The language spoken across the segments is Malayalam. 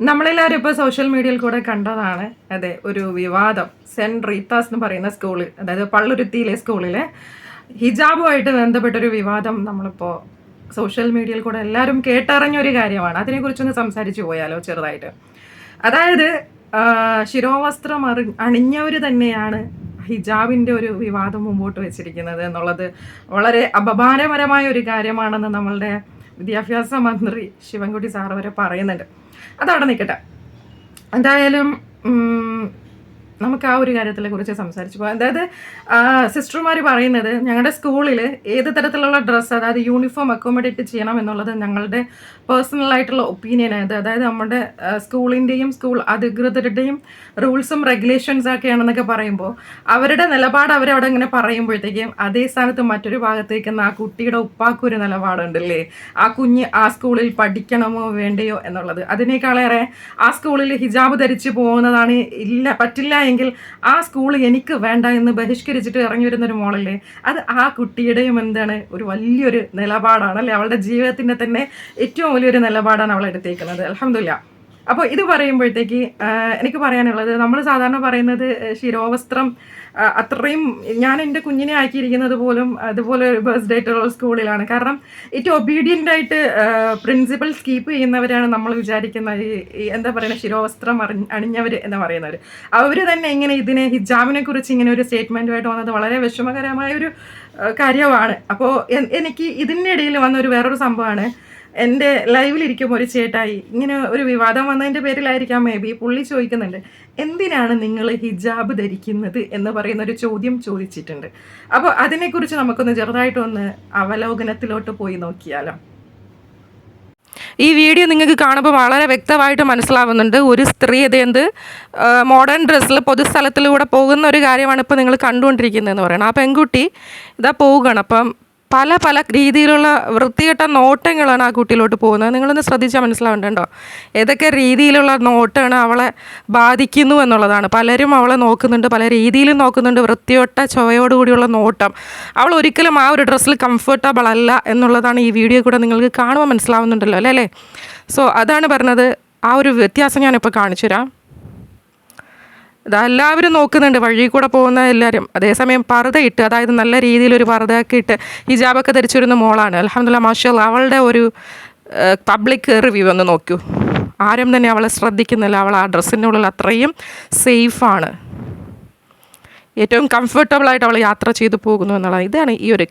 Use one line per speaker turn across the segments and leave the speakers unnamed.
നമ്മളെല്ലാവരും ഇപ്പോൾ സോഷ്യൽ മീഡിയയിൽ കൂടെ കണ്ടതാണ്. അതെ ഒരു വിവാദം. സെന്റ് റീത്താസ് എന്ന് പറയുന്ന സ്കൂളിൽ അതായത് പള്ളുരുത്തിയിലെ സ്കൂളിലെ ഹിജാബുമായിട്ട് ബന്ധപ്പെട്ടൊരു വിവാദം നമ്മളിപ്പോൾ സോഷ്യൽ മീഡിയയിൽ കൂടെ എല്ലാവരും കേട്ടറിഞ്ഞ ഒരു കാര്യമാണ്. അതിനെക്കുറിച്ചൊന്ന് സംസാരിച്ചു പോയാലോ ചെറുതായിട്ട്. അതായത് ശിരോവസ്ത്രം അറി അണിഞ്ഞവർ തന്നെയാണ് ഹിജാബിന്റെ ഒരു വിവാദം മുമ്പോട്ട് വെച്ചിരിക്കുന്നത് എന്നുള്ളത് വളരെ അപമാനപരമായ ഒരു കാര്യമാണെന്ന് നമ്മളുടെ വിദ്യാഭ്യാസ മന്ത്രി ശിവൻകുട്ടി സാർ വരെ പറയുന്നുണ്ട്. അതവിടെ നിൽക്കട്ടെ. എന്തായാലും നമുക്ക് ആ ഒരു കാര്യത്തിനെ കുറിച്ച് സംസാരിച്ചു പോകാം. അതായത് സിസ്റ്റർമാർ പറയുന്നത് ഞങ്ങളുടെ സ്കൂളിൽ ഏത് തരത്തിലുള്ള ഡ്രസ്സ് അതായത് യൂണിഫോം അക്കോമഡേറ്റ് ചെയ്യണം എന്നുള്ളത് ഞങ്ങളുടെ പേഴ്സണൽ ആയിട്ടുള്ള ഒപ്പീനിയൻ ആയത് അതായത് നമ്മുടെ സ്കൂളിന്റെയും സ്കൂൾ അധികൃതരുടെയും റൂൾസും റെഗുലേഷൻസ് ഒക്കെയാണെന്നൊക്കെ പറയുമ്പോൾ അവരുടെ നിലപാട് അവരവിടെ ഇങ്ങനെ പറയുമ്പോഴത്തേക്കും അതേ സ്ഥാനത്ത് മറ്റൊരു ഭാഗത്തേക്ക് ആ കുട്ടിയുടെ ഉപ്പാക്കൊരു നിലപാടുണ്ടല്ലേ? ആ കുഞ്ഞ് ആ സ്കൂളിൽ പഠിക്കണമോ വേണ്ടയോ എന്നുള്ളത്. അതിനേക്കാളേറെ ആ സ്കൂളിൽ ഹിജാബ് ധരിച്ച് പോകുന്നതാണ് ഇല്ല പറ്റില്ല എങ്കിൽ ആ സ്കൂൾ എനിക്ക് വേണ്ട എന്ന് ബഹിഷ്കരിച്ചിട്ട് ഇറങ്ങി വരുന്ന ഒരു മോളല്ലേ? അത് ആ കുട്ടിയുടെയും എന്താണ് ഒരു വലിയൊരു നിലപാടാണ് അല്ലേ? അവളുടെ ജീവിതത്തിന്റെ തന്നെ ഏറ്റവും വലിയൊരു നിലപാടാണ് അവൾ എടുത്തേക്കുന്നത്. അലഹമില്ല അപ്പോൾ ഇത് പറയുമ്പോഴത്തേക്ക് എനിക്ക് പറയാനുള്ളത് നമ്മൾ സാധാരണ പറയുന്നത് ശിരോവസ്ത്രം അത്രയും ഞാൻ എന്റെ കുഞ്ഞിനെ ആക്കിയിരിക്കുന്നത് പോലും അതുപോലെ ബർത്ത്ഡേ ആയിട്ടുള്ള സ്കൂളിലാണ്. കാരണം ഏറ്റവും ഒബീഡിയന്റ് ആയിട്ട് പ്രിൻസിപ്പൽ കീപ്പ് ചെയ്യുന്നവരാണ് നമ്മൾ വിചാരിക്കുന്ന ഈ എന്താ പറയുക ശിരോവസ്ത്രം അറി അണിഞ്ഞവർ എന്ന് പറയുന്നവർ അവർ തന്നെ ഇങ്ങനെ ഇതിനെ ഹിജാബിനെ കുറിച്ച് ഇങ്ങനെ ഒരു സ്റ്റേറ്റ്മെന്റുമായിട്ട് വന്നത് വളരെ വിഷമകരമായ ഒരു കാര്യമാണ്. അപ്പോൾ എനിക്ക് ഇതിന്റെ ഇടയിൽ വന്ന ഒരു വേറൊരു സംഭവമാണ്. എന്റെ ലൈവിലിരിക്കുമ്പോൾ ഒരു ചേട്ടായി ഇങ്ങനെ ഒരു വിവാദം വന്നതിന്റെ പേരിലായിരിക്കാം മേ ബി പുള്ളി ചോദിക്കുന്നുണ്ട് എന്തിനാണ് നിങ്ങൾ ഹിജാബ് ധരിക്കുന്നത് എന്ന് പറയുന്ന ഒരു ചോദ്യം ചോദിച്ചിട്ടുണ്ട്. അപ്പോൾ അതിനെക്കുറിച്ച് നമുക്കൊന്ന് ചെറുതായിട്ടൊന്ന് അവലോകനത്തിലോട്ട് പോയി നോക്കിയാലോ.
ഈ വീഡിയോ നിങ്ങൾക്ക് കാണുമ്പോൾ വളരെ വ്യക്തമായിട്ട് മനസ്സിലാവുന്നുണ്ട് ഒരു സ്ത്രീ അതെന്ത് മോഡേൺ ഡ്രസ്സിൽ പൊതുസ്ഥലത്തിലൂടെ പോകുന്ന ഒരു കാര്യമാണ് ഇപ്പോൾ നിങ്ങൾ കണ്ടുകൊണ്ടിരിക്കുന്നതെന്ന് പറയുന്നത്. ആ പെൺകുട്ടി ഇതാ പോവുകയാണ്. അപ്പം പല പല രീതിയിലുള്ള വൃത്തികെട്ട നോട്ടങ്ങളാണ് ആ കുട്ടിയിലോട്ട് പോകുന്നത്. നിങ്ങളൊന്ന് ശ്രദ്ധിച്ചാൽ മനസ്സിലാവുന്നുണ്ടോ ഏതൊക്കെ രീതിയിലുള്ള നോട്ടാണ് അവളെ ബാധിക്കുന്നു എന്നുള്ളതാണ്. പലരും അവളെ നോക്കുന്നുണ്ട് പല രീതിയിലും നോക്കുന്നുണ്ട് വൃത്തിയൊട്ട ചൊവയോടുകൂടിയുള്ള നോട്ടം. അവൾ ഒരിക്കലും ആ ഒരു ഡ്രസ്സിൽ കംഫർട്ടബിൾ അല്ല എന്നുള്ളതാണ് ഈ വീഡിയോ കൂടെ നിങ്ങൾക്ക് കാണുമ്പോൾ മനസ്സിലാവുന്നുണ്ടല്ലോ അല്ലേ അല്ലേ? സോ അതാണ് പറഞ്ഞത്. ആ ഒരു വ്യത്യാസം ഞാനിപ്പോൾ കാണിച്ചു തരാം എല്ലാവരും നോക്കുന്നുണ്ട് വഴി കൂടെ പോകുന്ന എല്ലാവരും. അതേസമയം പർദ്ദയിട്ട് അതായത് നല്ല രീതിയിൽ ഒരു പർദ്ദയൊക്കെ ഇട്ട് ഹിജാബൊക്കെ ധരിച്ചിരുന്ന മോളാണ്. അലഹമ്മദില്ല മാഷല്ല അവളുടെ ഒരു പബ്ലിക് റിവ്യൂ ഒന്ന് നോക്കൂ. ആരും തന്നെ അവളെ ശ്രദ്ധിക്കുന്നില്ല. അവൾ ആ ഡ്രസ്സിനുള്ളിൽ അത്രയും സേഫാണ്. ഏറ്റവും കംഫർട്ടബിളായിട്ട് അവൾ യാത്ര ചെയ്തു പോകുന്നു എന്നുള്ളത് ഇതാണ് ഈ ഒരു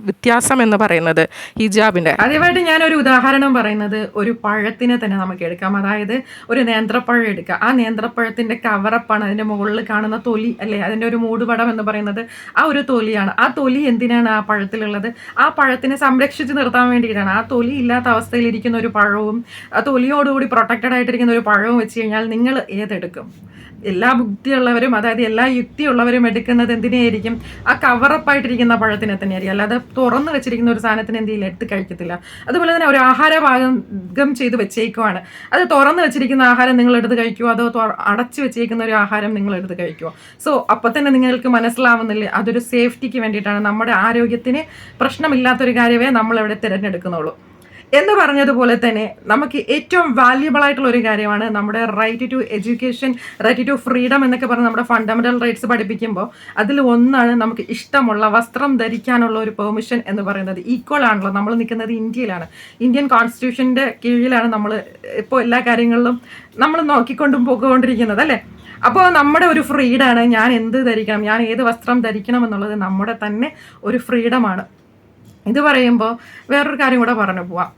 വ്യത്യാസം എന്ന് പറയുന്നത് ഹിജാബിന്റെ
ആദ്യമായിട്ട് ഞാനൊരു ഉദാഹരണം പറയുന്നത് ഒരു പഴത്തിനെ തന്നെ നമുക്ക് എടുക്കാം. അതായത് ഒരു നേന്ത്രപ്പഴം എടുക്കുക ആ നേന്ത്രപ്പഴത്തിന്റെ കവറപ്പാണ് അതിന്റെ മുകളിൽ കാണുന്ന തൊലി അല്ലേ? അതിന്റെ ഒരു മൂടുപടം എന്ന് പറയുന്നത് ആ ഒരു തൊലിയാണ്. ആ തൊലി എന്തിനാണ് ആ പഴത്തിലുള്ളത്? ആ പഴത്തിനെ സംരക്ഷിച്ച് നിർത്താൻ വേണ്ടിയിട്ടാണ്. ആ തൊലി ഇല്ലാത്ത അവസ്ഥയിൽ ഇരിക്കുന്ന ഒരു പഴവും ആ തൊലിയോടുകൂടി പ്രൊട്ടക്റ്റഡ് ആയിട്ടിരിക്കുന്ന ഒരു പഴവും വെച്ച് കഴിഞ്ഞാൽ നിങ്ങൾ ഏതെടുക്കും? എല്ലാ ബുദ്ധിയുള്ളവരും അതായത് എല്ലാ യുക്തിയുള്ളവരും എടുക്കുന്നത് എന്തിനെയായിരിക്കും? ആ കവറപ്പായിട്ടിരിക്കുന്ന പഴത്തിനെ തന്നെയായിരിക്കും. അല്ലാതെ തുറന്നു വെച്ചിരിക്കുന്ന ഒരു സാധനത്തിന് എന്തെങ്കിലും എടുത്ത് കഴിക്കത്തില്ല. അതുപോലെ തന്നെ ഒരു ആഹാര പാകം ചെയ്ത് വെച്ചേക്കുവാണ്. അത് തുറന്നു വെച്ചിരിക്കുന്ന ആഹാരം നിങ്ങൾ എടുത്ത് കഴിക്കുമോ അതോ അടച്ചു വെച്ചേക്കുന്ന ഒരു ആഹാരം നിങ്ങൾ എടുത്ത് കഴിക്കുമോ സോ അപ്പം തന്നെ നിങ്ങൾക്ക് മനസ്സിലാവുന്നില്ലേ? അതൊരു സേഫ്റ്റിക്ക് വേണ്ടിയിട്ടാണ് നമ്മുടെ ആരോഗ്യത്തിന് പ്രശ്നമില്ലാത്തൊരു കാര്യമേ നമ്മളിവിടെ തിരഞ്ഞെടുക്കുന്നുള്ളൂ. എന്ന് പറഞ്ഞതുപോലെ തന്നെ നമുക്ക് ഏറ്റവും വാല്യുബിൾ ആയിട്ടുള്ള ഒരു കാര്യമാണ് നമ്മുടെ right to education right to freedom എന്നൊക്കെ പറഞ്ഞ് നമ്മുടെ ഫണ്ടമെന്റൽ റൈറ്റ്സ് പഠിപ്പിക്കുമ്പോൾ അതിൽ ഒന്നാണ് നമുക്ക് ഇഷ്ടമുള്ള വസ്ത്രം ധരിക്കാനുള്ള ഒരു പെർമിഷൻ എന്ന് പറയുന്നത്. ഈക്വൽ ആണല്ലോ നമ്മൾ നിൽക്കുന്നത് ഇന്ത്യയിലാണ്. ഇന്ത്യൻ കോൺസ്റ്റിറ്റ്യൂഷന്റെ കീഴിലാണ് നമ്മൾ ഇപ്പോൾ എല്ലാ കാര്യങ്ങളിലും നമ്മൾ നോക്കിക്കൊണ്ടും പോയിക്കൊണ്ടിരിക്കുന്നത് അല്ലേ? അപ്പോൾ നമ്മുടെ ഒരു ഫ്രീഡമാണ് ഞാൻ എന്ത് ധരിക്കണം ഞാൻ ഏത് വസ്ത്രം ധരിക്കണം എന്നുള്ളത് നമ്മുടെ തന്നെ ഒരു ഫ്രീഡമാണ് ഇത് പറയുമ്പോൾ വേറൊരു കാര്യം കൂടെ പറഞ്ഞു പോവാം.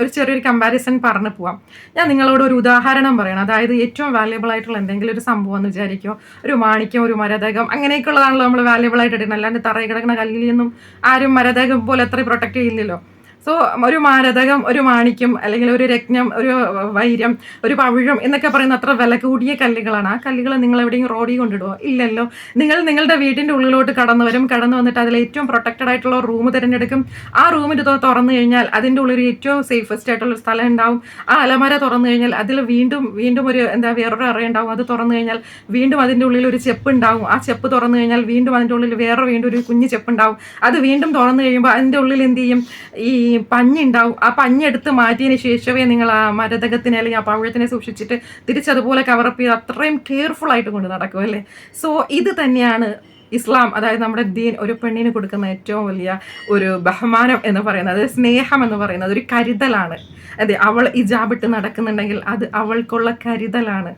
ഒരു ചെറിയൊരു കമ്പാരിസൺ പറഞ്ഞു പോവാം. ഞാൻ നിങ്ങളോട് ഒരു ഉദാഹരണം പറയണം. അതായത് ഏറ്റവും വാല്യബിൾ ആയിട്ടുള്ള എന്തെങ്കിലും ഒരു സംഭവം എന്ന് വിചാരിക്കുമോ ഒരു മാണിക്യം ഒരു മരതകം അങ്ങനെയൊക്കെ ഉള്ളതാണല്ലോ നമ്മൾ വാല്യബിൾ ആയിട്ട് ഇടുന്നത്. അല്ലാണ്ട് തറയിൽ കിടക്കുന്ന കല്ലിൽ നിന്നും ആരും മരതകം പോലെ അത്ര പ്രൊട്ടക്ട് ചെയ്യില്ലല്ലോ. സോ ഒരു മാരതകം ഒരു മാണിക്യം അല്ലെങ്കിൽ ഒരു രത്നം ഒരു വൈരം ഒരു പവിഴം എന്നൊക്കെ പറയുന്ന അത്ര വില കൂടിയ കല്ലുകളാണ്. ആ കല്ലുകൾ നിങ്ങൾ എവിടെയും റോഡിൽ കൊണ്ടിടുമോ ഇല്ലല്ലോ. നിങ്ങൾ നിങ്ങളുടെ വീടിന്റെ ഉള്ളിലോട്ട് കടന്നു വരും. കടന്നു വന്നിട്ട് അതിൽ ഏറ്റവും പ്രൊട്ടക്റ്റഡ് ആയിട്ടുള്ള റൂം തിരഞ്ഞെടുക്കും. ആ റൂമിന്റെ തുറന്നു കഴിഞ്ഞാൽ അതിന്റെ ഉള്ളിൽ ഏറ്റവും സേഫസ്റ്റ് ആയിട്ടുള്ള സ്ഥലം ഉണ്ടാവും. ആ അലമര തുറന്നു കഴിഞ്ഞാൽ അതിൽ വീണ്ടും വീണ്ടും ഒരു എന്താ വേറൊരു അറ ഉണ്ടാവും. അത് തുറന്നു കഴിഞ്ഞാൽ വീണ്ടും അതിന്റെ ഉള്ളിൽ ഒരു ചെപ്പ് ഉണ്ടാവും. ആ ചെപ്പ് തുറന്നു കഴിഞ്ഞാൽ വീണ്ടും അതിന്റെ ഉള്ളിൽ വേറെ വീണ്ടും ഒരു കുഞ്ഞു ചെപ്പ് ഉണ്ടാവും. അത് വീണ്ടും തുറന്നു കഴിയുമ്പോൾ അതിന്റെ ഉള്ളിൽ എന്ത് ചെയ്യും? ഈ പഞ്ഞുണ്ടാവും. ആ പഞ്ഞെടുത്ത് മാറ്റിയതിന് ശേഷമേ നിങ്ങൾ ആ മരതകത്തിനെ അല്ലെങ്കിൽ ആ പഴത്തിനെ സൂക്ഷിച്ചിട്ട് തിരിച്ചതുപോലെ കവറപ്പ് ചെയ്ത് അത്രയും കെയർഫുൾ ആയിട്ട് കൊണ്ട് നടക്കും അല്ലേ? സോ ഇത് തന്നെയാണ് ഇസ്ലാം അതായത് നമ്മുടെ ദീൻ ഒരു പെണ്ണിന് കൊടുക്കുന്ന ഏറ്റവും വലിയ ഒരു ബഹുമാനം എന്ന് പറയുന്നത് സ്നേഹം എന്ന് പറയുന്നത് ഒരു കരുതലാണ്. അതെ അവൾ ഇജാബിട്ട് നടക്കുന്നുണ്ടെങ്കിൽ അത് അവൾക്കുള്ള കരുതലാണ്.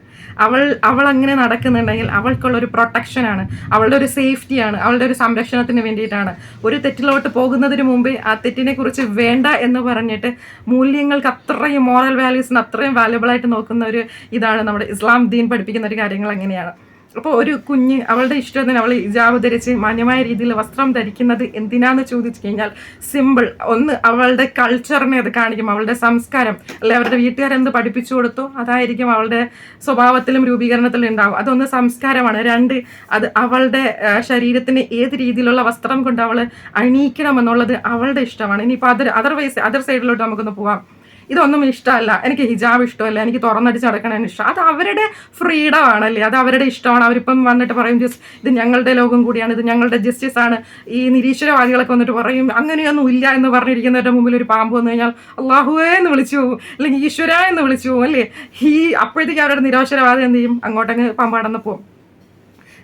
അവൾ അവൾ അങ്ങനെ നടക്കുന്നുണ്ടെങ്കിൽ അവൾക്കുള്ള ഒരു പ്രൊട്ടക്ഷനാണ് അവളുടെ ഒരു സേഫ്റ്റിയാണ് അവളുടെ ഒരു സംരക്ഷണത്തിന് വേണ്ടിയിട്ടാണ്. ഒരു തെറ്റിലോട്ട് പോകുന്നതിന് മുമ്പേ ആ തെറ്റിനെ കുറിച്ച് വേണ്ട എന്ന് പറഞ്ഞിട്ട് മൂല്യങ്ങൾക്ക് അത്രയും മോറൽ വാല്യൂസിന് അത്രയും വാല്യബിൾ ആയിട്ട് നോക്കുന്ന ഒരു ഇതാണ് നമ്മുടെ ഇസ്ലാം ദീൻ പഠിപ്പിക്കുന്ന ഒരു കാര്യങ്ങൾ അങ്ങനെയാണ്. അപ്പോൾ ഒരു കുഞ്ഞ് അവളുടെ ഇഷ്ടത്തിന് അവൾ ഇജാബ് ധരിച്ച് മാന്യമായ രീതിയിൽ വസ്ത്രം ധരിക്കുന്നത് എന്തിനാന്ന് ചോദിച്ചു കഴിഞ്ഞാൽ സിമ്പിൾ ഒന്ന് അവളുടെ കൾച്ചറിനെ അത് കാണിക്കും അവളുടെ സംസ്കാരം. അല്ലെ അവരുടെ വീട്ടുകാരെന്ത് പഠിപ്പിച്ചു കൊടുത്തോ അതായിരിക്കും അവളുടെ സ്വഭാവത്തിലും രൂപീകരണത്തിലും ഉണ്ടാവും. അതൊന്ന് സംസ്കാരമാണ്. രണ്ട് അത് അവളുടെ ശരീരത്തിന് ഏത് രീതിയിലുള്ള വസ്ത്രം കൊണ്ട് അവൾ അണിയിക്കണം എന്നുള്ളത് അവളുടെ ഇഷ്ടമാണ്. ഇനിയിപ്പോൾ അതർ അതർവൈസ് അതർ സൈഡിലോട്ട് നമുക്കൊന്ന് പോവാം. ഇതൊന്നും ഇഷ്ടമല്ല. എനിക്ക് ഹിജാബ് ഇഷ്ടമല്ല. എനിക്ക് തുറന്നടിച്ച് നടക്കണതിന് ഇഷ്ടം. അത് അവരുടെ ഫ്രീഡം ആണല്ലേ? അത് അവരുടെ ഇഷ്ടമാണ്. അവരിപ്പം വന്നിട്ട് പറയും ജസ്റ്റ് ഇത് ഞങ്ങളുടെ ലോകം കൂടിയാണ്. ഇത് ഞങ്ങളുടെ ജസ്റ്റിസ് ആണ്. ഈ നിരീശ്വരവാദികളൊക്കെ വന്നിട്ട് പറയും അങ്ങനെയൊന്നും ഇല്ല എന്ന് പറഞ്ഞിരിക്കുന്നവരുടെ മുമ്പിൽ ഒരു പാമ്പ് വന്നു കഴിഞ്ഞാൽ അള്ളാഹുവേ എന്ന് വിളിച്ചു പോകും അല്ലെങ്കിൽ ഈശ്വര എന്ന് വിളിച്ചു പോകും അല്ലേ? ഈ അപ്പോഴത്തേക്ക് അവരുടെ നിരോശ്വരവാദം എന്ത് ചെയ്യും? അങ്ങോട്ടങ്ങ് പാമ്പാടന്ന് പോകും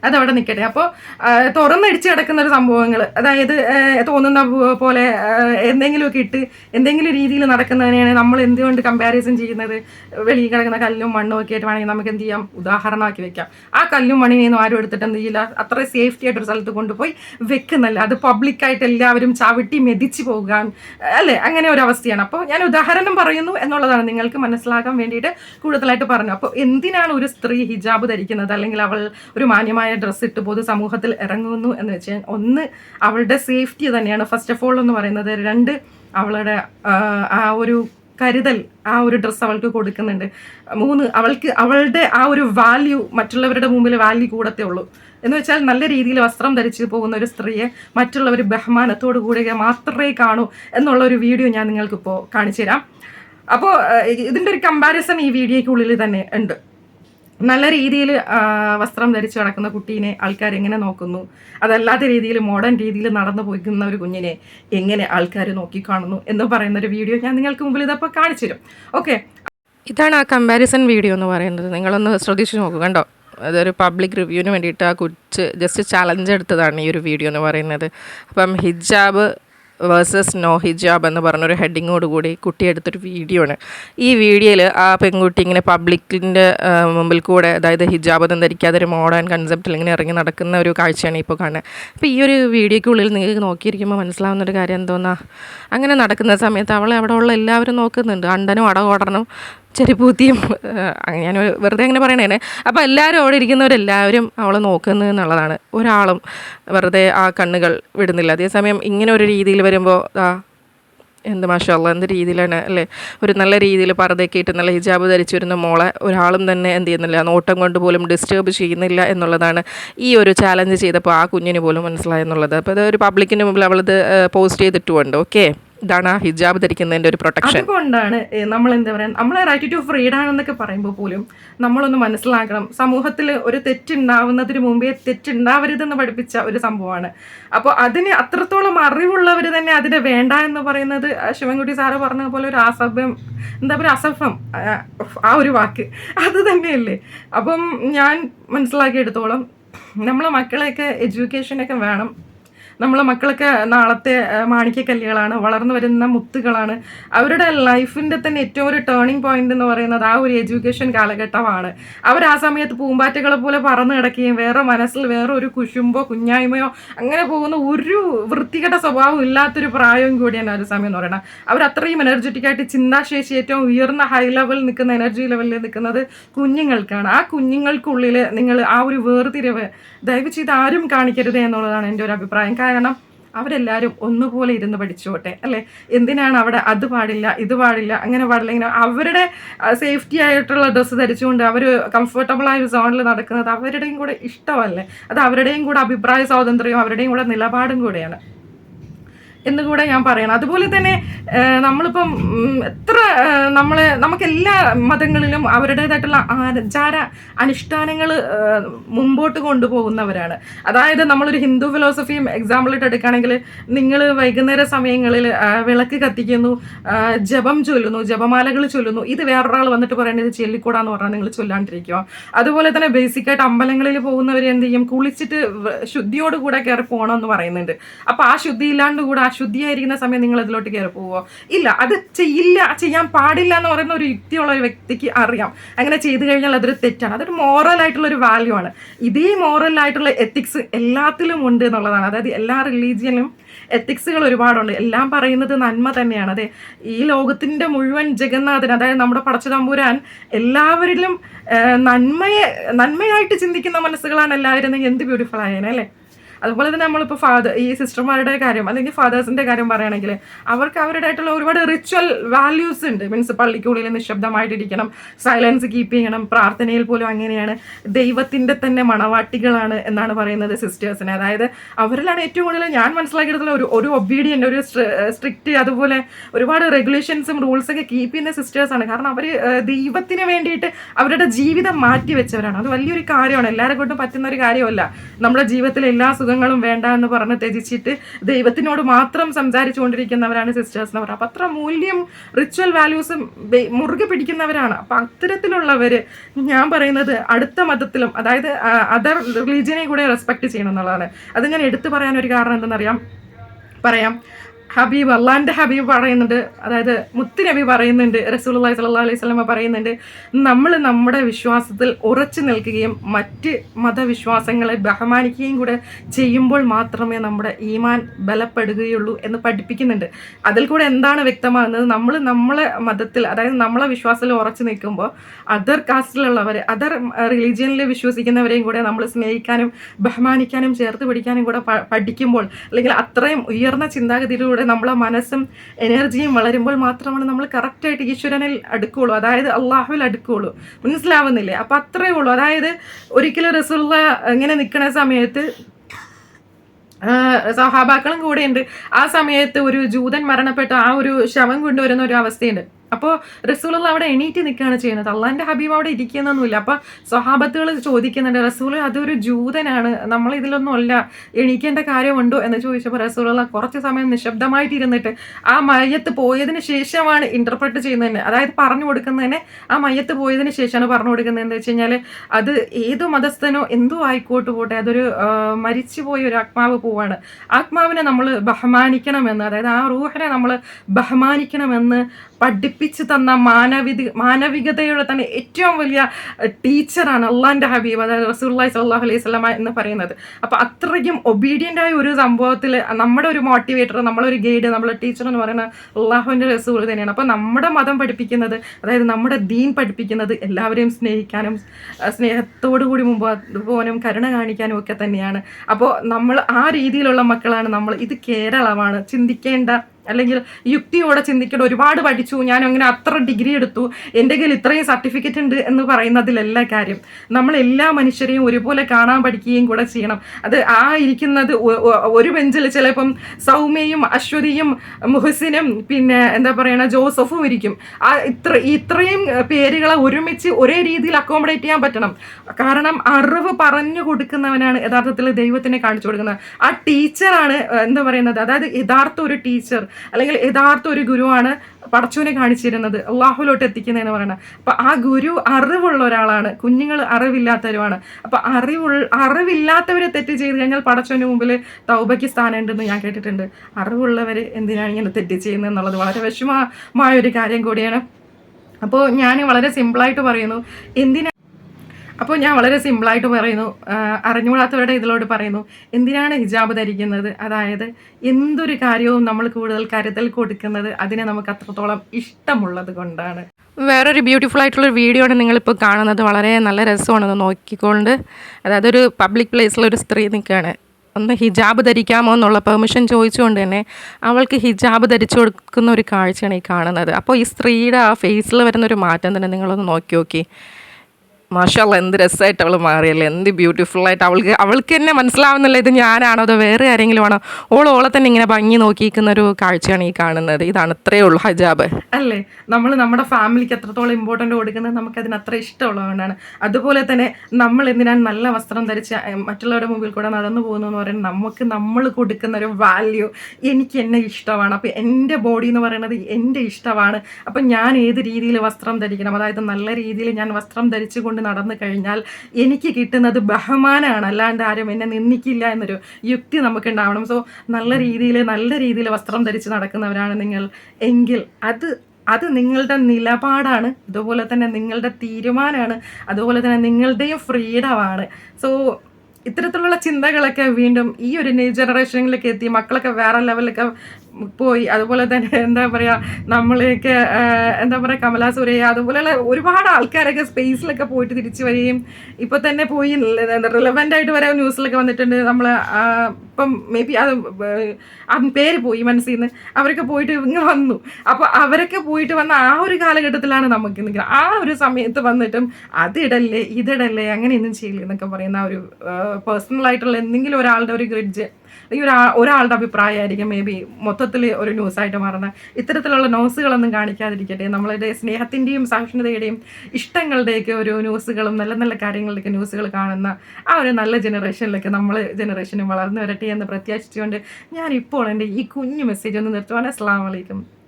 അതവിടെ നിൽക്കട്ടെ അപ്പോൾ തുറന്നടിച്ച് കിടക്കുന്ന ഒരു സംഭവങ്ങൾ അതായത് തോന്നുന്ന പോലെ എന്തെങ്കിലുമൊക്കെ ഇട്ട് എന്തെങ്കിലും രീതിയിൽ നടക്കുന്നതിനെയാണ് നമ്മൾ എന്തുകൊണ്ട് കമ്പാരിസൺ ചെയ്യുന്നത്? വെളിയിൽ കിടക്കുന്ന കല്ലും മണ്ണും ഒക്കെ ആയിട്ട് വേണമെങ്കിൽ നമുക്ക് എന്ത് ചെയ്യാം? ഉദാഹരണമാക്കി വെക്കാം. ആ കല്ലും മണ്ണിനെയൊന്നും ആരും എടുത്തിട്ട് എന്ത് ചെയ്യില്ല? അത്ര സേഫ്റ്റി ആയിട്ടൊരു സ്ഥലത്ത് കൊണ്ടുപോയി വെക്കുന്നല്ല. അത് പബ്ലിക്കായിട്ട് എല്ലാവരും ചവിട്ടി മെതിച്ച് പോകാൻ അല്ലേ? അങ്ങനെ ഒരു അവസ്ഥയാണ്. അപ്പോൾ ഞാൻ ഉദാഹരണം പറയുന്നു എന്നുള്ളതാണ് നിങ്ങൾക്ക് മനസ്സിലാക്കാൻ വേണ്ടിയിട്ട് കൂടുതലായിട്ട് പറഞ്ഞു. അപ്പോൾ എന്തിനാണ് ഒരു സ്ത്രീ ഹിജാബ് ധരിക്കുന്നത്? അല്ലെങ്കിൽ അവൾ ഒരു മാന്യമായ ഡ്രസ്സ് ഇട്ട് പൊതു സമൂഹത്തിൽ ഇറങ്ങുന്നു എന്ന് വെച്ചാൽ ഒന്ന് അവളുടെ സേഫ്റ്റി തന്നെയാണ്. ഫസ്റ്റ് ഓഫ് ഓൾ എന്ന് പറയുന്നത് രണ്ട് അവളുടെ ആ, ഒരു കരുതൽ ആ ഒരു ഡ്രസ്സ് അവൾക്ക് കൊടുക്കുന്നുണ്ട്. മൂന്ന് അവൾക്ക് അവളുടെ ആ ഒരു വാല്യൂ മറ്റുള്ളവരുടെ മുമ്പിൽ വാല്യൂ കൂടത്തേ ഉള്ളൂ. എന്ന് വെച്ചാൽ നല്ല രീതിയിൽ വസ്ത്രം ധരിച്ച് പോകുന്ന ഒരു സ്ത്രീയെ മറ്റുള്ളവർ ബഹുമാനത്തോടു കൂടി മാത്രമേ കാണൂ എന്നുള്ള ഒരു വീഡിയോ ഞാൻ നിങ്ങൾക്കിപ്പോൾ കാണിച്ചു തരാം. അപ്പോൾ ഇതിന്റെ ഒരു കമ്പാരിസൺ ഈ വീഡിയോയ്ക്കുള്ളിൽ തന്നെ ഉണ്ട്. നല്ല രീതിയിൽ വസ്ത്രം ധരിച്ച് നടക്കുന്ന കുട്ടീനെ ആൾക്കാർ എങ്ങനെ നോക്കുന്നു? അതല്ലാത്ത രീതിയിൽ മോഡേൺ രീതിയിൽ നടന്നു പോയിക്കുന്ന ഒരു കുഞ്ഞിനെ എങ്ങനെ ആൾക്കാർ നോക്കിക്കാണുന്നു എന്ന് പറയുന്ന ഒരു വീഡിയോ ഞാൻ നിങ്ങൾക്ക് മുമ്പിൽ ഇതപ്പോൾ കാണിച്ചു തരും. ഓക്കെ.
ഇതാണ് ആ കമ്പാരിസൺ വീഡിയോ എന്ന് പറയുന്നത്. നിങ്ങളൊന്ന് ശ്രദ്ധിച്ചു നോക്കുക കണ്ടോ? അതൊരു പബ്ലിക് റിവ്യൂവിന് വേണ്ടിയിട്ട് ആ കുച്ച് ജസ്റ്റ് ചലഞ്ച് എടുത്തതാണ് ഈ ഒരു വീഡിയോ എന്ന് പറയുന്നത്. അപ്പം ഹിജാബ് വേഴ്സസ് നോ ഹിജാബ് എന്ന് പറഞ്ഞൊരു ഹെഡിങ്ങോട് കൂടി കുട്ടി എടുത്തൊരു വീഡിയോ ആണ് ഈ വീഡിയോയിൽ ആ പെൺകുട്ടി ഇങ്ങനെ പബ്ലിക്കിന്റെ മുമ്പിൽ കൂടെ അതായത് ഹിജാബ് ഒന്നും ധരിക്കാതെ ഒരു മോഡേൺ കൺസെപ്റ്റിൽ ഇങ്ങനെ ഇറങ്ങി നടക്കുന്ന ഒരു കാഴ്ചയാണ് ഇപ്പോൾ കാണുന്നത് അപ്പോൾ ഈ ഒരു വീഡിയോയ്ക്കുള്ളിൽ നിങ്ങൾക്ക് നോക്കിയിരിക്കുമ്പോൾ മനസ്സിലാവുന്ന ഒരു കാര്യം എന്തോന്നാ? അങ്ങനെ നടക്കുന്ന സമയത്ത് അവളെ അവിടെ ഉള്ള എല്ലാവരും നോക്കുന്നുണ്ട്. അണ്ടനും അടകോടനും ചെരിപ്പൂത്തിയും ഞാൻ വെറുതെ അങ്ങനെ പറയണേനെ അപ്പോൾ എല്ലാവരും അവിടെ ഇരിക്കുന്നവരെല്ലാവരും അവളെ നോക്കുന്നു എന്നുള്ളതാണ്. ഒരാളും വെറുതെ ആ കണ്ണുകൾ വിടുന്നില്ല. അതേസമയം ഇങ്ങനെ ഒരു രീതിയിൽ വരുമ്പോൾ ആ എന്ത് മാഷല്ല എന്ത് രീതിയിലാണ് അല്ലേ? ഒരു നല്ല രീതിയിൽ പറതൊക്കെ ഇട്ട് നല്ല ഹിജാബ് ധരിച്ചു വരുന്ന മോളെ ഒരാളും തന്നെ എന്ത് ചെയ്യുന്നില്ല നോട്ടം കൊണ്ട് പോലും ഡിസ്റ്റർബ് ചെയ്യുന്നില്ല എന്നുള്ളതാണ് ഈ ഒരു ചാലഞ്ച് ചെയ്തപ്പോൾ ആ കുഞ്ഞിന് പോലും മനസ്സിലായെന്നുള്ളത്. അപ്പോൾ അത് ഒരു പബ്ലിക്കിന് മുമ്പിൽ അവളത് പോസ്റ്റ് ചെയ്തിട്ടുമുണ്ട്. ഓക്കെ ഇതാണ് ആ ഹിജാബ് ധരിക്കുന്നതിന്റെ ഒരു പ്രൊട്ടക്ഷൻ
അതുകൊണ്ടാണ് നമ്മൾ എന്താ പറയുക നമ്മൾ റൈറ്റ് ടു ഫ്രീഡം എന്നൊക്കെ പറയുമ്പോൾ പോലും നമ്മളൊന്ന് മനസ്സിലാക്കണം സമൂഹത്തിൽ ഒരു തെറ്റുണ്ടാവുന്നതിന് മുമ്പേ തെറ്റുണ്ടാവരുതെന്ന് പഠിപ്പിച്ച ഒരു സംഭവമാണ്. അപ്പോൾ അതിന് അത്രത്തോളം അറിവുള്ളവർ തന്നെ അതിനെ വേണ്ട എന്ന് പറയുന്നത് ശിവൻകുട്ടി സാറ് പറഞ്ഞ പോലെ ഒരു അസഭ്യം എന്താ പറയുക അസഭ്യം ആ, ആ ഒരു വാക്ക്. അത് തന്നെയല്ലേ? അപ്പം ഞാൻ മനസ്സിലാക്കിയെടുത്തോളം നമ്മളെ മക്കളെയൊക്കെ എഡ്യൂക്കേഷനൊക്കെ വേണം. നമ്മളെ മക്കളൊക്കെ നാളത്തെ മാണിക്യക്കല്ലികളാണ് വളർന്നു വരുന്ന മുത്തുകളാണ്. അവരുടെ ലൈഫിന്റെ തന്നെ ഏറ്റവും ഒരു ടേണിംഗ് പോയിന്റ് എന്ന് പറയുന്നത് ആ ഒരു എഡ്യൂക്കേഷൻ കാലഘട്ടമാണ്. അവർ ആ സമയത്ത് പൂമ്പാറ്റകളെ പോലെ പറന്നു കിടക്കുകയും വേറെ മനസ്സിൽ വേറെ ഒരു കുശുമ്പോ കുഞ്ഞായ്മയോ അങ്ങനെ പോകുന്ന ഒരു വൃത്തികെട്ട സ്വഭാവം ഇല്ലാത്തൊരു പ്രായവും കൂടിയാണ് ആ ഒരു സമയം എന്ന് പറയുന്നത് അവർ അത്രയും എനർജറ്റിക് ആയിട്ട് ചിന്താശേഷി ഏറ്റവും ഉയർന്ന ഹൈ ലെവലിൽ നിൽക്കുന്ന എനർജി ലെവലിൽ നിൽക്കുന്നത് കുഞ്ഞുങ്ങൾക്കാണ്. ആ കുഞ്ഞുങ്ങൾക്കുള്ളിൽ നിങ്ങൾ ആ ഒരു വേർതിരിവ് ദയവ് ചെയ്ത് ആരും കാണിക്കരുത് എന്നുള്ളതാണ് എന്റെ ഒരു അഭിപ്രായം. കാരണം അവരെല്ലാവരും ഒന്നുപോലെ ഇരുന്ന് പഠിച്ചോട്ടെ അല്ലെ? എന്തിനാണ് അവിടെ അത് പാടില്ല ഇത് പാടില്ല അങ്ങനെ പാടില്ല? ഇങ്ങനെ അവരുടെ സേഫ്റ്റി ആയിട്ടുള്ള ഡ്രസ്സ് ധരിച്ചുകൊണ്ട് അവർ കംഫർട്ടബിളായ സോണിൽ നടക്കുന്നത് അവരുടെയും കൂടെ ഇഷ്ടമല്ലേ? അത് അവരുടെയും കൂടെ അഭിപ്രായ സ്വാതന്ത്ര്യവും അവരുടെയും കൂടെ നിലപാടും കൂടെയാണ്. എന്ന് കൂടെ ഞാൻ പറയണം. അതുപോലെ തന്നെ ആ, നമ്മളിപ്പം എത്ര നമ്മൾ നമുക്ക് എല്ലാ മതങ്ങളിലും അവരുടേതായിട്ടുള്ള ആചാര അനുഷ്ഠാനങ്ങൾ മുമ്പോട്ട് കൊണ്ടുപോകുന്നവരാണ്. അതായത് നമ്മളൊരു ഹിന്ദു ഫിലോസഫിയും എക്സാമ്പിളായിട്ട് എടുക്കുകയാണെങ്കിൽ നിങ്ങൾ വൈകുന്നേര സമയങ്ങളിൽ വിളക്ക് കത്തിക്കുന്നു ജപം ചൊല്ലുന്നു ജപമാലകൾ ചൊല്ലുന്നു. ഇത് വേറൊരാൾ വന്നിട്ട് പറയുന്നത് ചെല്ലിക്കൂടാന്ന് പറഞ്ഞാൽ നിങ്ങൾ ചൊല്ലാണ്ടിരിക്കുക. അതുപോലെ തന്നെ ബേസിക് ആയിട്ട് അമ്പലങ്ങളിൽ പോകുന്നവർ എന്ത് ചെയ്യും? കുളിച്ചിട്ട് വ- ശുദ്ധിയോട് കൂടെ കയറി പോകണം എന്ന് പറയുന്നുണ്ട്. അപ്പോൾ ആ ശുദ്ധി ഇല്ലാണ്ട് കൂടെ അശുദ്ധിയായിരിക്കുന്ന സമയം നിങ്ങൾ ഇതിലോട്ട് കയറി പോവോ? ഇല്ല അത് ചെയ്യില്ല ചെയ്യാൻ പാടില്ല എന്ന് പറയുന്ന ഒരു യുക്തിയുള്ള ഒരു വ്യക്തിക്ക് അറിയാം. അങ്ങനെ ചെയ്തു കഴിഞ്ഞാൽ അതൊരു തെറ്റാണ്. അതൊരു മോറൽ ആയിട്ടുള്ള ഒരു വാല്യൂ ആണ്. ഇതേ മോറൽ ആയിട്ടുള്ള എത്തിക്സ് എല്ലാത്തിലും ഉണ്ട് എന്നുള്ളതാണ്. അതായത് എല്ലാ റിലീജിയനിലും എത്തിക്സുകൾ ഒരുപാടുണ്ട്. എല്ലാം പറയുന്നത് നന്മ തന്നെയാണ്. അതെ ഈ ലോകത്തിന്റെ മുഴുവൻ ജഗന്നാഥൻ അതായത് നമ്മുടെ പടച്ചതമ്പുരാൻ എല്ലാവരിലും നന്മയെ നന്മയായിട്ട് ചിന്തിക്കുന്ന മനസ്സുകളാണ് എല്ലാവരും. എന്ത് ബ്യൂട്ടിഫുൾ ആയേനെ അല്ലേ? അതുപോലെ തന്നെ നമ്മളിപ്പോൾ ഫാദർ ഈ സിസ്റ്റർമാരുടെ കാര്യം അല്ലെങ്കിൽ ഫാദേഴ്സിന്റെ കാര്യം പറയുകയാണെങ്കിൽ അവർക്ക് അവരുടേതായിട്ടുള്ള ഒരുപാട് റിച്വൽ വാല്യൂസ് ഉണ്ട്. മീൻസ് പള്ളിക്കുള്ളിൽ നിശബ്ദമായിട്ടിരിക്കണം സൈലൻസ് കീപ്പ് ചെയ്യണം പ്രാർത്ഥനയിൽ പോലും അങ്ങനെയാണ് ദൈവത്തിന്റെ തന്നെ മണവാട്ടികളാണ് എന്നാണ് പറയുന്നത് സിസ്റ്റേഴ്സിനെ അതായത് അവരിലാണ് ഏറ്റവും കൂടുതൽ ഞാൻ മനസ്സിലാക്കിയിട്ടുള്ള ഒരു ഒരു ഒബീഡിയന്റ് ഒരു സ്ട്രിക്റ്റ് അതുപോലെ ഒരുപാട് റെഗുലേഷൻസും റൂൾസൊക്കെ കീപ്പ് ചെയ്യുന്ന സിസ്റ്റേഴ്സാണ് കാരണം അവർ ദൈവത്തിന് വേണ്ടിയിട്ട് അവരുടെ ജീവിതം മാറ്റി വെച്ചവരാണ് അത് വലിയൊരു കാര്യമാണ്. എല്ലാവരെ കൊണ്ടും പറ്റുന്ന ഒരു കാര്യമല്ല. നമ്മുടെ ജീവിതത്തിലെ എല്ലാ സുഖങ്ങളും വേണ്ട എന്ന് പറഞ്ഞ് ത്യജിച്ചിട്ട് ദൈവത്തിനോട് മാത്രം സംസാരിച്ചുകൊണ്ടിരിക്കുന്നവരാണ് സിസ്റ്റേഴ്സ് എന്ന് പറയുന്നത് അപ്പം അത്ര മൂല്യം റിച്വൽ വാല്യൂസും മുറുകെ പിടിക്കുന്നവരാണ്. അപ്പം അത്തരത്തിലുള്ളവർ ഞാൻ പറയുന്നത് അടുത്ത മതത്തിലും അതായത് അതർ റിലീജിയനെ കൂടെ റെസ്പെക്ട് ചെയ്യണം എന്നുള്ളതാണ്. അത് ഞാൻ എടുത്തു പറയാൻ ഒരു കാരണം എന്തെന്നറിയാം? പറയാം. ഹബീബ് അള്ളാന്റെ ഹബീബ് പറയുന്നുണ്ട്. അതായത് മുത്ത് നബി പറയുന്നുണ്ട് റസൂലുള്ളാഹി സ്വല്ലല്ലാഹു അലൈഹി സ്വലമ പറയുന്നുണ്ട് നമ്മൾ നമ്മുടെ വിശ്വാസത്തിൽ ഉറച്ചു നിൽക്കുകയും മറ്റ് മതവിശ്വാസങ്ങളെ ബഹുമാനിക്കുകയും കൂടെ ചെയ്യുമ്പോൾ മാത്രമേ നമ്മുടെ ഈമാൻ ബലപ്പെടുകയുള്ളൂ എന്ന് പഠിപ്പിക്കുന്നുണ്ട്. അതിൽ കൂടെ എന്താണ് വ്യക്തമാകുന്നത്? നമ്മൾ നമ്മളെ മതത്തിൽ അതായത് നമ്മളെ വിശ്വാസത്തിൽ ഉറച്ചു നിൽക്കുമ്പോൾ അതർ കാസ്റ്റിലുള്ളവർ അതർ റിലീജിയനിൽ വിശ്വസിക്കുന്നവരെയും കൂടെ നമ്മൾ സ്നേഹിക്കാനും ബഹുമാനിക്കാനും ചേർത്ത് പിടിക്കാനും കൂടെ പഠിക്കുമ്പോൾ അല്ലെങ്കിൽ അത്രയും ഉയർന്ന ചിന്താഗതിയിലൂടെ നമ്മളെ മനസ്സും എനർജിയും വളരുമ്പോൾ മാത്രമാണ് നമ്മൾ കറക്റ്റായിട്ട് ഈശ്വരനിൽ അടുക്കുള്ളൂ അതായത് അള്ളാഹുവിൽ അടുക്കുള്ളൂ മനസ്സിലാവുന്നില്ലേ? അപ്പം അത്രയേ ഉള്ളൂ. അതായത് ഒരിക്കലും റസൂള്ള ഇങ്ങനെ നിൽക്കുന്ന സമയത്ത് സഹാബാക്കളും കൂടെയുണ്ട്. ആ സമയത്ത് ഒരു ജൂതൻ മരണപ്പെട്ട ആ ഒരു ശവം കൊണ്ടുവരുന്ന ഒരു അവസ്ഥയുണ്ട്. അപ്പോൾ റസൂലുള്ള അവിടെ എണീറ്റ് നിൽക്കുകയാണ് ചെയ്യുന്നത്. അള്ളാന്റെ ഹബീബ് അവിടെ ഇരിക്കുന്നൊന്നുമില്ല. അപ്പോൾ സ്വഹാബത്തുകൾ ചോദിക്കുന്നുണ്ട് റസൂൽ അതൊരു ജൂതനാണ്. നമ്മൾ ഇതിലൊന്നും അല്ല. എണീക്കേണ്ട കാര്യമുണ്ടോ? എന്ന് ചോദിച്ചപ്പോൾ റസൂലുള്ള കുറച്ച് സമയം നിശബ്ദമായിട്ട് ഇരുന്നിട്ട് ആ മയ്യത്ത് പോയതിന് ശേഷമാണ് ഇന്റർപ്രറ്റ് ചെയ്യുന്നതിന് അതായത് പറഞ്ഞു കൊടുക്കുന്നതിന് ആ മയ്യത്ത് പോയതിന് ശേഷമാണ് പറഞ്ഞു കൊടുക്കുന്നത് എന്ന് വെച്ച് കഴിഞ്ഞാൽ അത് ഏത് മതസ്ഥനോ എന്തോ ആയിക്കോട്ട് പോട്ടെ. അതൊരു മരിച്ചുപോയ ഒരു ആത്മാവ് പോവാണ്. ആത്മാവിനെ നമ്മൾ ബഹുമാനിക്കണമെന്ന് അതായത് ആ റൂഹിനെ നമ്മൾ ബഹുമാനിക്കണമെന്ന് പഠിപ്പിച്ചു തന്ന മാനവിക മാനവികതയുടെ തന്നെ ഏറ്റവും വലിയ ടീച്ചറാണ് അള്ളാന്റെ ഹബീബ് അതായത് റസൂല്ലായി സല്ലാഹു അലൈഹി സ്വലാമ എന്ന് പറയുന്നത്. അപ്പോൾ അത്രയ്ക്കും ഒബീഡിയന്റ് ആയ ഒരു സംഭവത്തിൽ നമ്മുടെ ഒരു മോട്ടിവേറ്റർ നമ്മളൊരു ഗൈഡ് നമ്മളെ ടീച്ചർ എന്ന് പറയുന്നത് അള്ളാഹുവിന്റെ റസൂൾ തന്നെയാണ്. അപ്പോൾ നമ്മുടെ മതം പഠിപ്പിക്കുന്നത് അതായത് നമ്മുടെ ദീൻ പഠിപ്പിക്കുന്നത് എല്ലാവരെയും സ്നേഹിക്കാനും സ്നേഹത്തോടു കൂടി മുമ്പ് പോകാനും കരുണ കാണിക്കാനും ഒക്കെ തന്നെയാണ്. അപ്പോൾ നമ്മൾ ആ രീതിയിലുള്ള മക്കളാണ് നമ്മൾ. ഇത് കേരളമാണ്. ചിന്തിക്കേണ്ട അല്ലെങ്കിൽ യുക്തിയോടെ ചിന്തിക്കണം ഒരുപാട് പഠിച്ചു ഞാൻ അങ്ങനെ അത്ര ഡിഗ്രി എടുത്തു എന്റെ കയ്യിൽ ഇത്രയും സർട്ടിഫിക്കറ്റ് ഉണ്ട് എന്ന് പറയുന്നതിലല്ല കാര്യം. നമ്മൾ എല്ലാ മനുഷ്യരെയും ഒരുപോലെ കാണാൻ പഠിക്കുകയും കൂടെ ചെയ്യണം. അത് ആ ഇരിക്കുന്നത് ഒരു ബെഞ്ചിൽ ചിലപ്പം സൗമ്യയും അശ്വതിയും മുഹസിനും പിന്നെ എന്താ പറയണ ജോസഫും ഇരിക്കും. ആ ഇത്ര ഇത്രയും പേരുകളെ ഒരുമിച്ച് ഒരേ രീതിയിൽ അക്കോമഡേറ്റ് ചെയ്യാൻ പറ്റണം. കാരണം അറിവ് പറഞ്ഞു കൊടുക്കുന്നവനാണ് യഥാർത്ഥത്തിൽ ദൈവത്തിനെ കാണിച്ചു കൊടുക്കുന്നത്. ആ ടീച്ചറാണ് എന്താ പറയുന്നത്? അതായത് യഥാർത്ഥ ഒരു ടീച്ചർ അല്ലെങ്കിൽ യഥാർത്ഥ ഒരു ഗുരുവാണ് പടച്ചോനെ കാണിച്ചിരുന്നത്. അള്ളാഹുലോട്ട് എത്തിക്കുന്നതെന്ന് പറയുന്നത് അപ്പം ആ ഗുരു അറിവുള്ള ഒരാളാണ്. കുഞ്ഞുങ്ങൾ അറിവില്ലാത്തവരുമാണ്. അപ്പം അറിവ് അറിവില്ലാത്തവരെ തെറ്റ് ചെയ്ത് കഴിഞ്ഞാൽ പടച്ചുവിന്റെ മുമ്പിൽ തൗബയ്ക്ക് സ്ഥാനമുണ്ടെന്ന് ഞാൻ കേട്ടിട്ടുണ്ട്. അറിവുള്ളവർ എന്തിനാണ് ഇങ്ങനെ തെറ്റ് ചെയ്യുന്നത് എന്നുള്ളത് വളരെ വിഷമമായ ഒരു കാര്യം കൂടിയാണ്. അപ്പോൾ ഞാൻ വളരെ സിമ്പിളായിട്ട് പറയുന്നു. എന്തിനാ അപ്പോൾ ഞാൻ വളരെ സിമ്പിളായിട്ട് പറയുന്നു അറിഞ്ഞുകൂടാത്തവരുടെ ഇതിലോട്ട് പറയുന്നു എന്തിനാണ് ഹിജാബ് ധരിക്കുന്നത്? അതായത് എന്തൊരു കാര്യവും നമ്മൾ കൂടുതൽ കരുതൽ കൊടുക്കുന്നത് അതിനെ നമുക്ക് അത്രത്തോളം ഇഷ്ടമുള്ളത് കൊണ്ടാണ്.
വേറൊരു ബ്യൂട്ടിഫുൾ ആയിട്ടുള്ള വീഡിയോ ആണ് നിങ്ങളിപ്പോൾ കാണുന്നത്. വളരെ നല്ല രസമാണെന്ന് നോക്കിക്കൊണ്ട്. അതായത് ഒരു പബ്ലിക് പ്ലേസിലൊരു സ്ത്രീ നിൽക്കുകയാണ്. ഒന്ന് ഹിജാബ് ധരിക്കാമോ എന്നുള്ള പെർമിഷൻ ചോദിച്ചുകൊണ്ട് തന്നെ അവൾക്ക് ഹിജാബ് ധരിച്ചു കൊടുക്കുന്ന ഒരു കാഴ്ചയാണ് ഈ കാണുന്നത്. അപ്പോൾ ഈ സ്ത്രീയുടെ ആ ഫേസിൽ വരുന്ന ഒരു മാറ്റം തന്നെ നിങ്ങളൊന്ന് നോക്കി നോക്കി. മാഷല്ല എന്ത് രസമായിട്ട് അവൾ മാറിയല്ലേ? എന്ത് ബ്യൂട്ടിഫുൾ ആയിട്ട് അവൾക്ക് അവൾക്ക് തന്നെ മനസ്സിലാവുന്നില്ല ഇത് ഞാനാണോ അതോ വേറെ ആരെങ്കിലും ആണോ? ഓൾ ഓളെ തന്നെ ഇങ്ങനെ ഭംഗി നോക്കിയിരിക്കുന്ന ഒരു കാഴ്ചയാണ് ഈ കാണുന്നത്. ഇതാണ് ഇത്രയേ ഉള്ളൂ ഹജാബ്.
അല്ലേ? നമ്മൾ നമ്മുടെ ഫാമിലിക്ക് എത്രത്തോളം ഇമ്പോർട്ടന്റ് കൊടുക്കുന്നത് നമുക്ക് അതിന് അത്ര ഇഷ്ടമുള്ളതുകൊണ്ടാണ്. അതുപോലെ തന്നെ നമ്മൾ എന്തിനാണ് നല്ല വസ്ത്രം ധരിച്ച് മറ്റുള്ളവരുടെ മുമ്പിൽ കൂടെ നടന്നു പോകുന്നു എന്ന് പറയുന്നത് നമുക്ക് നമ്മൾ കൊടുക്കുന്ന ഒരു വാല്യൂ എനിക്ക് എന്നെ ഇഷ്ടമാണ്. അപ്പോൾ എന്റെ ബോഡി എന്ന് പറയുന്നത് എന്റെ ഇഷ്ടമാണ്. അപ്പം ഞാൻ ഏത് രീതിയിൽ വസ്ത്രം ധരിക്കണം? അതായത് നല്ല രീതിയിൽ ഞാൻ വസ്ത്രം ധരിച്ചുകൊണ്ട് നടന്നു കഴിഞ്ഞാൽ എനിക്ക് കിട്ടുന്നത് ബഹുമാനമാണ് അല്ലാണ്ട് ആരും എന്നെ നിന്ദിക്കില്ല എന്നൊരു യുക്തി നമുക്ക് ഉണ്ടാവണം സോ നല്ല രീതിയിൽ നല്ല രീതിയിൽ വസ്ത്രം ധരിച്ച് നടക്കുന്നവരാണ് നിങ്ങൾ. എങ്കിൽ അത് അത് നിങ്ങളുടെ നിലപാടാണ്. അതുപോലെ തന്നെ നിങ്ങളുടെ തീരുമാനമാണ് അതുപോലെ തന്നെ നിങ്ങളുടെയും ഫ്രീഡമാണ്. സോ ഇത്തരത്തിലുള്ള ചിന്തകളൊക്കെ വീണ്ടും ഈ ഒരു ന്യൂ ജനറേഷനിലേക്ക് എത്തി മക്കളൊക്കെ വേറെ ലെവലിലൊക്കെ പോയി. അതുപോലെ തന്നെ എന്താ പറയുക നമ്മളെയൊക്കെ എന്താ പറയുക കമലാ സുരയ്യ അതുപോലെയുള്ള ഒരുപാട് ആൾക്കാരൊക്കെ സ്പേസിലൊക്കെ പോയിട്ട് തിരിച്ചു വരികയും ഇപ്പോൾ തന്നെ പോയി റിലവന്റ് ആയിട്ട് വരെ ന്യൂസിലൊക്കെ വന്നിട്ടുണ്ട്. നമ്മൾ ഇപ്പം മേ ബി അത് പേര് പോയി മനസ്സിൽ നിന്ന്. അവരൊക്കെ പോയിട്ട് ഇങ്ങ് വന്നു. അപ്പോൾ അവരൊക്കെ പോയിട്ട് വന്ന ആ ഒരു കാലഘട്ടത്തിലാണ് നമുക്ക് നിൽക്കുന്നത്. ആ ഒരു സമയത്ത് വന്നിട്ടും അതിടല്ലേ ഇതിടല്ലേ അങ്ങനെയൊന്നും ചെയ്യില്ല എന്നൊക്കെ പറയുന്ന ആ ഒരു പേഴ്സണലായിട്ടുള്ള എന്തെങ്കിലും ഒരാളുടെ ഒരു ഗ്രിഡ്ജ് അല്ലെങ്കിൽ ഒരാ ഒരാളുടെ അഭിപ്രായമായിരിക്കും മേ ബി മൊത്തത്തിൽ ഒരു ന്യൂസായിട്ട് മാറുന്നത് ഇത്തരത്തിലുള്ള ന്യൂസുകളൊന്നും കാണിക്കാതിരിക്കട്ടെ. നമ്മളുടെ സ്നേഹത്തിന്റെയും സഹിഷ്ണുതയുടെയും ഇഷ്ടങ്ങളുടെയൊക്കെ ഒരു ന്യൂസുകളും നല്ല നല്ല കാര്യങ്ങളുടെയൊക്കെ ന്യൂസുകൾ കാണുന്ന ആ ഒരു നല്ല ജനറേഷനിലൊക്കെ നമ്മൾ ജനറേഷനും വളർന്നു വരട്ടെ എന്ന് പ്രത്യാശിച്ചുകൊണ്ട് ഞാൻ ഇപ്പോൾ എന്റെ ഈ കുഞ്ഞു മെസ്സേജ് ഒന്ന് നിർത്തുവാണ്. അസ്സാം വലൈക്കും